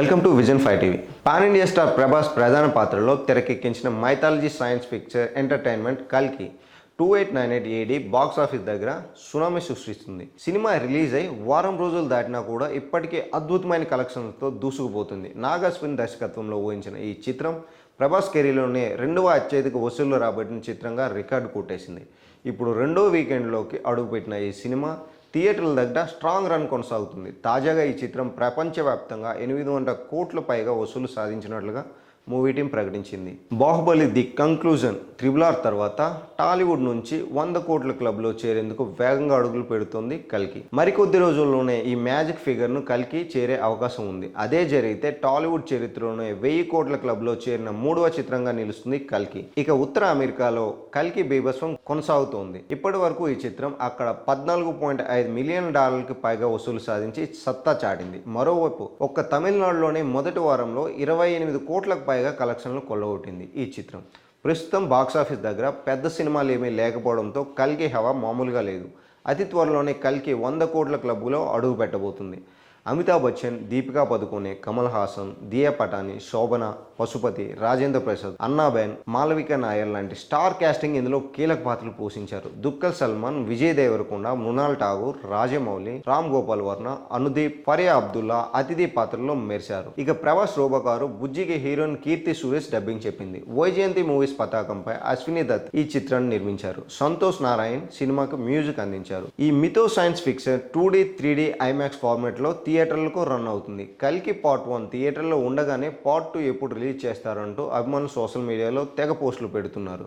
Welcome to vision five TV pan India star Prabhas ప్రధాన పాత్రలో తెరకెక్కించిన మైథాలజీ సైన్స్ పిక్చర్ ఎంటర్టైన్మెంట్ కల్కి two eight nine eight AD box office దగ్గర tsunami సృష్టిస్తుంది. Cinema release అయి వారం రోజులు దాటినా కూడా ఇప్పటికే అద్భుతమైన కలెక్షన్లతో దూసుకుపోతుంది. నాగాశ్విన్ దర్శకత్వంలో ఊహించిన ఈ చిత్రం ప్రభాస్ కెరీర్లోనే రెండవ అత్యధిక వసూళ్ళు రాబట్టిన చిత్రంగా రికార్డు కొట్టేసింది. ఇప్పుడు రెండో వీకెండ్లోకి అడుగుపెట్టిన ఈ సినిమా థియేటర్ల దగ్గర స్ట్రాంగ్ రన్ కొనసాగుతుంది. తాజాగా ఈ చిత్రం ప్రపంచవ్యాప్తంగా ఎనిమిది వందల కోట్ల పైగా వసూలు సాధించినట్లుగా మూవీ టీం ప్రకటించింది. Baahubali the conclusion triple R తర్వాత టాలీవుడ్ నుంచి వంద కోట్ల క్లబ్లో చేరేందుకు వేగంగా అడుగులు పెడుతోంది కల్కి. మరికొద్ది రోజుల్లోనే ఈ మ్యాజిక్ ఫిగర్ను కల్కి చేరే అవకాశం ఉంది. అదే జరిగితే టాలీవుడ్ చరిత్రలోనే వెయ్యి కోట్ల క్లబ్లో చేరిన మూడవ చిత్రంగా నిలుస్తుంది కల్కి. ఇక ఉత్తర అమెరికాలో కల్కి బీభత్సం కొనసాగుతోంది. ఇప్పటి వరకు ఈ చిత్రం అక్కడ పద్నాలుగు పాయింట్ ఐదు మిలియన్ డాలర్లకు పైగా వసూలు సాధించి సత్తా చాటింది. మరోవైపు ఒక్క తమిళనాడులోనే మొదటి వారంలో ఇరవై ఎనిమిది కోట్లకు పైగా కలెక్షన్లు కొల్లగొట్టింది ఈ చిత్రం. ప్రస్తుతం బాక్సాఫీస్ దగ్గర పెద్ద సినిమాలు ఏమీ లేకపోవడంతో కల్కి హవా మామూలుగా లేదు. అతి త్వరలోనే కల్కి వంద కోట్ల క్లబ్లో అడుగు పెట్టబోతుంది అమితాబ్ బచ్చన్ దీపికా పదుకొనే కమల్ హాసన్ దియా పటాని శోభన పశుపతి రాజేంద్ర ప్రసాద్ అన్నాబెన్ మాలవిక నాయర్ లాంటి స్టార్ కాస్టింగ్ ఇందులో కీలక పాత్రలు పోషించారు. దుక్కల్ సల్మాన్ విజయ్ దేవరకొండ మృణాల్ ఠాగూర్ రాజమౌళి రామ్ గోపాల్ వర్మ అనుదీప్ ఫరియా అబ్దుల్లా అతిథి పాత్రలో మెరిశారు. ఇక ప్రభాస్ రోబకారు బుజ్జికి హీరోయిన్ కీర్తి సురేష్ డబ్బింగ్ చెప్పింది. వైజయంతి మూవీస్ పతాకంపై అశ్విని దత్ ఈ చిత్రాన్ని నిర్మించారు. సంతోష్ నారాయణ్ సినిమాకు మ్యూజిక్ అందించారు. ఈ మితో science fiction two D three D IMAX ఫార్మాట్లో థియేటర్లకు రన్ అవుతుంది. కల్కి పార్ట్ వన్ థియేటర్లో ఉండగానే పార్ట్ టూ ఎప్పుడు రిలీజ్ చేస్తారంటూ అభిమానులు సోషల్ మీడియాలో తెగ పోస్టులు పెడుతున్నారు.